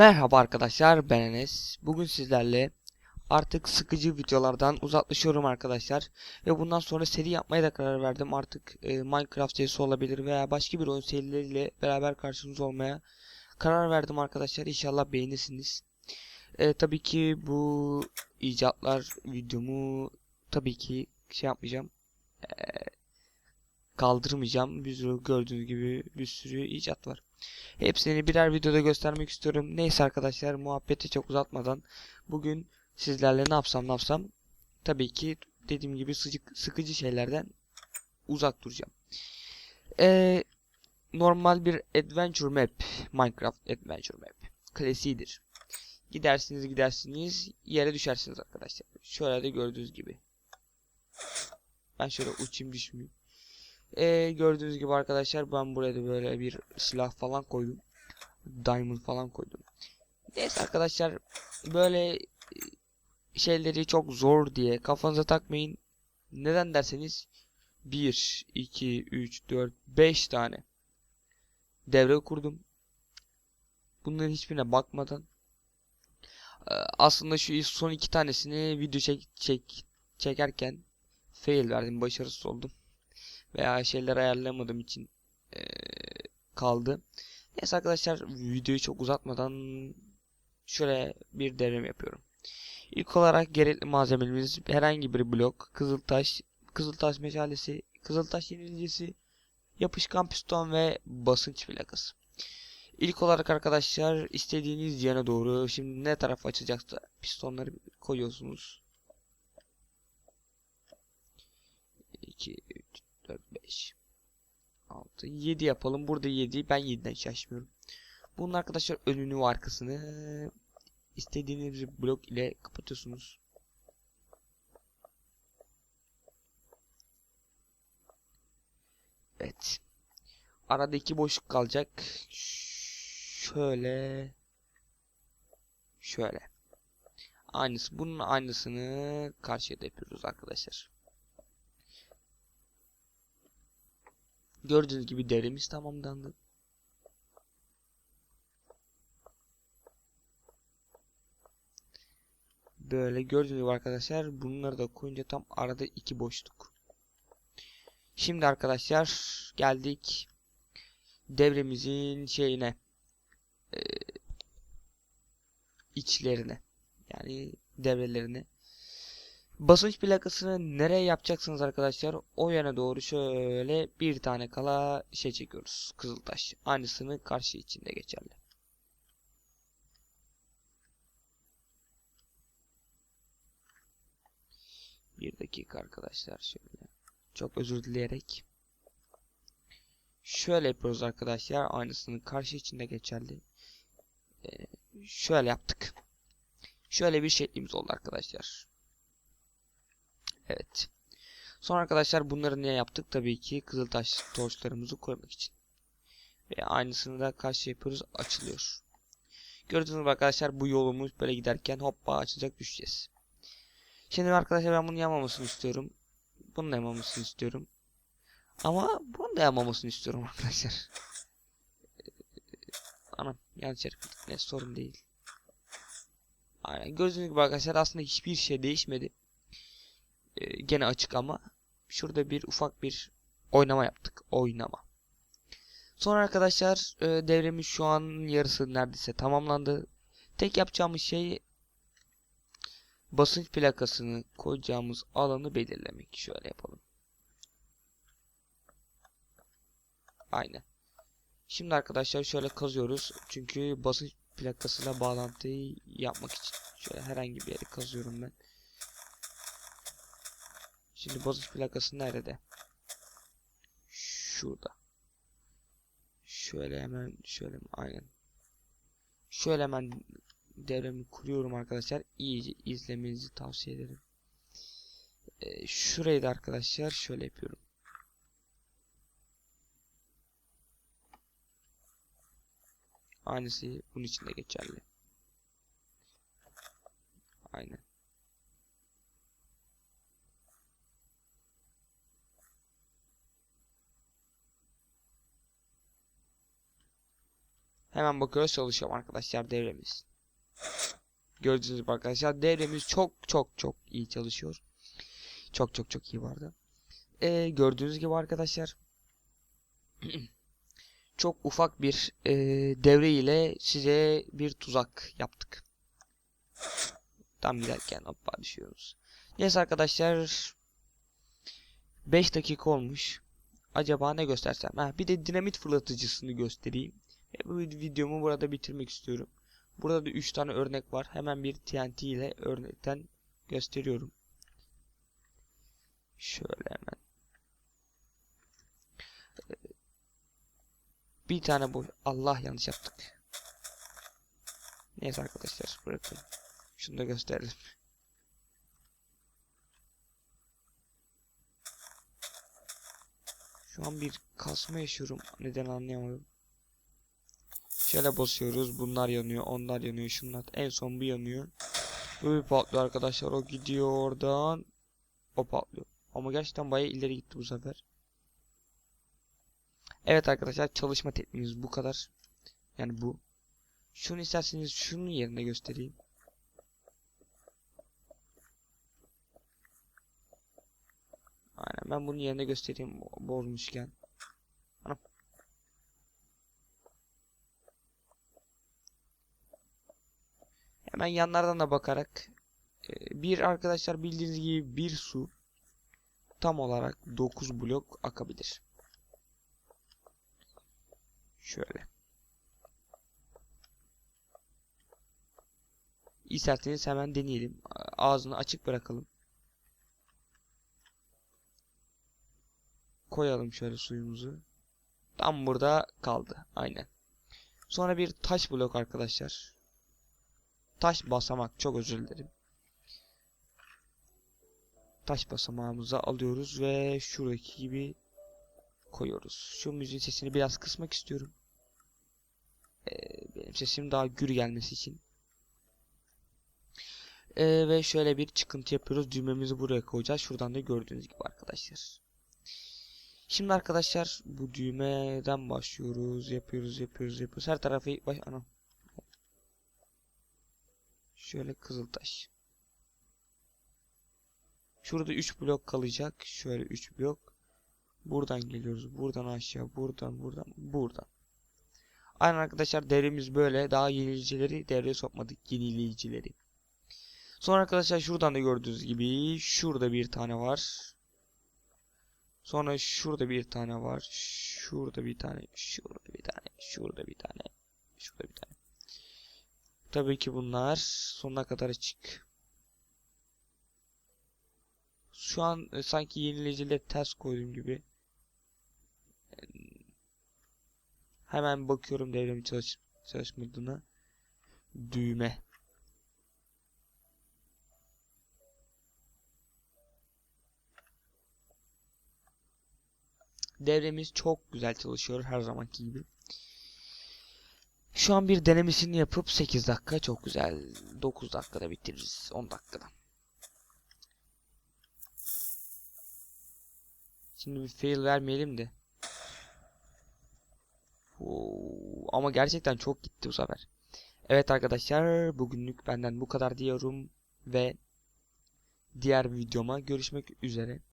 Merhaba arkadaşlar ben Enes. Bugün sizlerle artık sıkıcı videolardan uzaklaşıyorum arkadaşlar. Ve bundan sonra seri yapmaya da karar verdim. Artık e, Minecraft serisi olabilir veya başka bir oyun serileriyle beraber karşınızda olmaya karar verdim arkadaşlar. İnşallah beğenirsiniz. E, tabii ki bu icatlar videomu tabii ki şey yapmayacağım. E, kaldırmayacağım. Bir sürü gördüğünüz gibi bir sürü icat var. Hepsini birer videoda göstermek istiyorum. Neyse arkadaşlar muhabbeti çok uzatmadan bugün sizlerle ne yapsam ne yapsam tabii ki dediğim gibi sıcık, sıkıcı şeylerden uzak duracağım. Ee, normal bir adventure map Minecraft adventure map klasiğidir. Gidersiniz gidersiniz yere düşersiniz arkadaşlar. Şöyle de gördüğünüz gibi. Ben şöyle uçayım düşmeyeyim. Ee, gördüğünüz gibi arkadaşlar ben buraya da böyle bir silah falan koydum. Diamond falan koydum. Neyse arkadaşlar böyle e, şeyleri çok zor diye kafanıza takmayın. Neden derseniz 1, 2, 3, 4, 5 tane devre kurdum. Bunların hiçbirine bakmadan e, aslında şu son iki tanesini video çek, çek çekerken fail verdim, başarısız oldum veya şeyler ayarlamadığım için e, kaldı. Neyse arkadaşlar videoyu çok uzatmadan şöyle bir deneme yapıyorum. İlk olarak gerekli malzemelerimiz herhangi bir blok, kızıltaş, kızıltaş meşalesi, kızıltaş yenilgisi, yapışkan piston ve basınç plakası. İlk olarak arkadaşlar istediğiniz yana doğru şimdi ne taraf açacaksa pistonları koyuyorsunuz. 2 3 4 5 6 7 yapalım. Burada 7 ben 7'den şaşmıyorum. Bunun arkadaşlar önünü ve arkasını istediğiniz blok ile kapatıyorsunuz. Evet. Arada iki boşluk kalacak. Şöyle. Şöyle. Aynısı. Bunun aynısını karşıya da yapıyoruz arkadaşlar. Gördüğünüz gibi devremiz tamamlandı. Böyle gördüğünüz gibi arkadaşlar bunları da koyunca tam arada iki boşluk. Şimdi arkadaşlar geldik devremizin şeyine e, içlerine yani devrelerine. Basınç plakasını nereye yapacaksınız arkadaşlar? O yana doğru şöyle bir tane kala şey çekiyoruz. Kızıltaş. Aynısını karşı içinde geçerli. Bir dakika arkadaşlar şöyle. Çok özür dileyerek. Şöyle yapıyoruz arkadaşlar. Aynısını karşı içinde geçerli. Ee, şöyle yaptık. Şöyle bir şeklimiz oldu arkadaşlar. Evet. Sonra arkadaşlar bunları niye yaptık? Tabii ki kızıltaş torçlarımızı koymak için. Ve aynısını da karşı yapıyoruz. Açılıyor. Gördüğünüz gibi arkadaşlar bu yolumuz böyle giderken hoppa açılacak düşeceğiz. Şimdi arkadaşlar ben bunu yapmamasını istiyorum. Bunu da yapmamasını istiyorum. Ama bunu da yapmamasını istiyorum arkadaşlar. Anam yanlış kırdık. Ne sorun değil. Aynen gördüğünüz gibi arkadaşlar aslında hiçbir şey değişmedi. Ee, gene açık ama şurada bir ufak bir oynama yaptık. Oynama. Sonra arkadaşlar e, devremiz şu an yarısı neredeyse tamamlandı. Tek yapacağımız şey basınç plakasını koyacağımız alanı belirlemek. Şöyle yapalım. Aynen. Şimdi arkadaşlar şöyle kazıyoruz. Çünkü basınç plakasıyla bağlantıyı yapmak için. Şöyle herhangi bir yere kazıyorum ben. Şimdi basınç plakası nerede? Şurada. Şöyle hemen şöyle aynen. Şöyle hemen devremi kuruyorum arkadaşlar. İyice izlemenizi tavsiye ederim. Ee, şurayı da arkadaşlar şöyle yapıyorum. Aynısı bunun için de geçerli. Aynen. Hemen bakıyoruz çalışıyor arkadaşlar devremiz. Gördüğünüz gibi arkadaşlar devremiz çok çok çok iyi çalışıyor. Çok çok çok iyi vardı. Ee, gördüğünüz gibi arkadaşlar çok ufak bir e, devre ile size bir tuzak yaptık. Tam giderken hoppa düşüyoruz. Neyse arkadaşlar 5 dakika olmuş. Acaba ne göstersem? Ha, bir de dinamit fırlatıcısını göstereyim. Ve bu videomu burada bitirmek istiyorum. Burada da 3 tane örnek var. Hemen bir TNT ile örnekten gösteriyorum. Şöyle hemen. Bir tane bu. Allah yanlış yaptık. Neyse arkadaşlar bırakın. Şunu da gösterelim. Şu an bir kasma yaşıyorum. Neden anlayamadım. Şöyle basıyoruz. Bunlar yanıyor. Onlar yanıyor. Şunlar. En son bu yanıyor. Bu bir patlıyor arkadaşlar. O gidiyor oradan. O patlıyor. Ama gerçekten bayağı ileri gitti bu sefer. Evet arkadaşlar çalışma tekniğimiz bu kadar. Yani bu. Şunu isterseniz şunun yerine göstereyim. Aynen ben bunun yerine göstereyim bo- bozmuşken. Hemen yanlardan da bakarak e, bir arkadaşlar bildiğiniz gibi bir su tam olarak 9 blok akabilir. Şöyle. İsterseniz hemen deneyelim. Ağzını açık bırakalım. Koyalım şöyle suyumuzu. Tam burada kaldı. Aynen. Sonra bir taş blok arkadaşlar. Taş basamak. Çok özür dilerim. Taş basamağımızı alıyoruz ve şuradaki gibi koyuyoruz. Şu müziğin sesini biraz kısmak istiyorum. Ee, benim sesim daha gür gelmesi için. Ee, ve şöyle bir çıkıntı yapıyoruz. Düğmemizi buraya koyacağız. Şuradan da gördüğünüz gibi arkadaşlar. Şimdi arkadaşlar bu düğmeden başlıyoruz. Yapıyoruz, yapıyoruz, yapıyoruz. Her tarafı baş... Anam. Şöyle kızıltaş. Şurada 3 blok kalacak. Şöyle 3 blok. Buradan geliyoruz. Buradan aşağı. Buradan, buradan, buradan. Aynen arkadaşlar devremiz böyle. Daha yenileyicileri devreye sokmadık. Yenileyicileri. Sonra arkadaşlar şuradan da gördüğünüz gibi şurada bir tane var. Sonra şurada bir tane var. Şurada bir tane. Şurada bir tane. Şurada bir tane. Şurada bir tane. Tabii ki bunlar sonuna kadar açık. Şu an e, sanki yenileyicileri ters koydum gibi. E, Hemen bakıyorum devremin çalış çalışmadığına. Düğme. Devremiz çok güzel çalışıyor her zamanki gibi. Şu an bir denemesini yapıp 8 dakika çok güzel. 9 dakikada bitiririz. 10 dakikada. Şimdi bir fail vermeyelim de. Oo, ama gerçekten çok gitti bu sefer. Evet arkadaşlar bugünlük benden bu kadar diyorum ve diğer videoma görüşmek üzere.